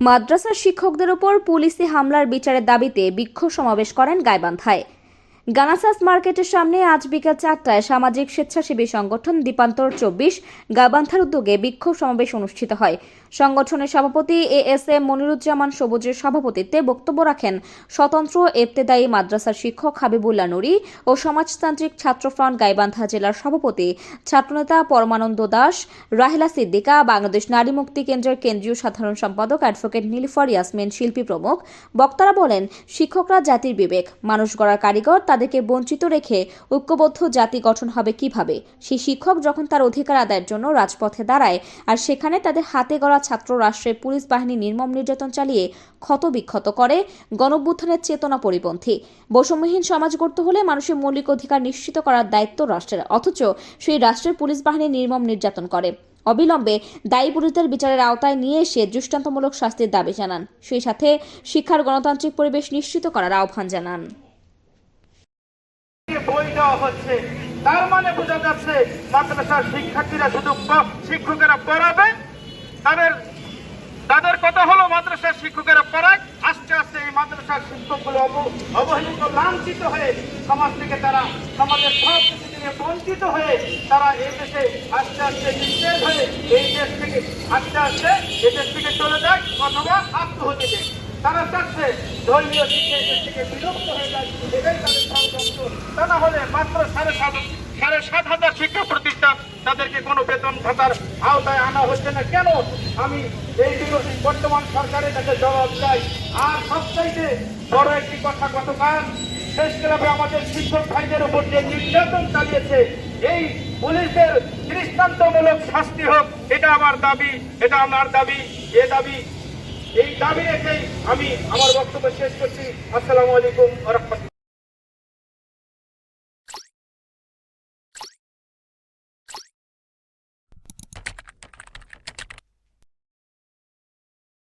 মাদ্রাসার শিক্ষকদের ওপর পুলিশি হামলার বিচারের দাবিতে বিক্ষোভ সমাবেশ করেন গাইবান্ধায়। গানাসাস মার্কেটের সামনে আজ বিকেল চারটায় সামাজিক স্বেচ্ছাসেবী সংগঠন দীপান্তর চব্বিশ গাইবান্ধার উদ্যোগে বিক্ষোভ সমাবেশ অনুষ্ঠিত হয়। সংগঠনের সভাপতি এ এস এম মনিরুজ্জামান সবুজের সভাপতিত্বে বক্তব্য রাখেন স্বতন্ত্র এবতেদায়ী মাদ্রাসার শিক্ষক হাবিবুল্লাহ নুরি ও সমাজতান্ত্রিক ছাত্রফ্রন্ট গাইবান্ধা জেলার সভাপতি ছাত্রনেতা পরমানন্দ দাস, রাহেলা সিদ্দিকা, বাংলাদেশ নারী মুক্তি কেন্দ্রের কেন্দ্রীয় সাধারণ সম্পাদক অ্যাডভোকেট নীলিফর ইয়াসমিন, শিল্পী প্রমুখ। বক্তারা বলেন, শিক্ষকরা জাতির বিবেক, মানুষ গড়ার কারিগর তাদেরকে বঞ্চিত রেখে ঐক্যবদ্ধ জাতি গঠন হবে কীভাবে? সেই শিক্ষক যখন তার অধিকার আদায়ের জন্য রাজপথে দাঁড়ায় আর সেখানে তাদের হাতে গড়া ছাত্র রাষ্ট্রের পুলিশ বাহিনী নির্মম নির্যাতন চালিয়ে ক্ষতবিক্ষত করে, গণভ্যুত্থানের চেতনা পরিপন্থী। বৈষম্যহীন সমাজ গড়তে হলে মানুষের মৌলিক অধিকার নিশ্চিত করার দায়িত্ব রাষ্ট্রের, অথচ সেই রাষ্ট্রের পুলিশ বাহিনী নির্মম নির্যাতন করে। অবিলম্বে দায়ী পুরুষদের বিচারের আওতায় নিয়ে এসে দৃষ্টান্তমূলক শাস্তির দাবি জানান। সেই সাথে শিক্ষার গণতান্ত্রিক পরিবেশ নিশ্চিত করার আহ্বান জানান। বই দেওয়া হচ্ছে। তার মানে বোঝা যাচ্ছে মাদ্রাসার শিক্ষার্থীরা শুধু শিক্ষকেরা পড়াবে? তাদের তাদের কথা হলো মাদ্রাসার শিক্ষকেরা পড়ায়। আস্তে আস্তে এই মাদ্রাসার শিক্ষকগুলো অব- অবহেলিত, লাঞ্ছিত হয়ে সমাজ থেকে তারা, সমাজের সব কিছু থেকে বঞ্চিত হয়ে তারা এই দেশে আস্তে আস্তে নিঃশেষ হয়ে এই দেশ থেকে আস্তে আস্তে এই দেশ থেকে চলে যায় অথবা আত্মহত্যা দেয়। তারা চাচ্ছে ধর্মীয় শিক্ষা থেকে বিলুপ্ত হয়ে যায়, এটাই তাদের তা না হলে মাত্র সাড়ে সাত সাড়ে সাত হাজার শিক্ষা প্রতিষ্ঠান তাদেরকে কোনো বেতন ভাতার আওতায় আনা হচ্ছে না। কেন? আমি এই বিরোধী বর্তমান সরকারের কাছে জবাব চাই। আর সবচাইতে বড় একটি কথা, গতকাল শেষ ক্লাবে আমাদের শিক্ষক ভাইদের উপর যে নির্যাতন চালিয়েছে, এই পুলিশের দৃষ্টান্তমূলক শাস্তি হোক, এটা আমার দাবি, এটা আমার দাবি, এ দাবি এই দাবি রেখেই আমি আমার বক্তব্য শেষ করছি। আসসালামু আলাইকুম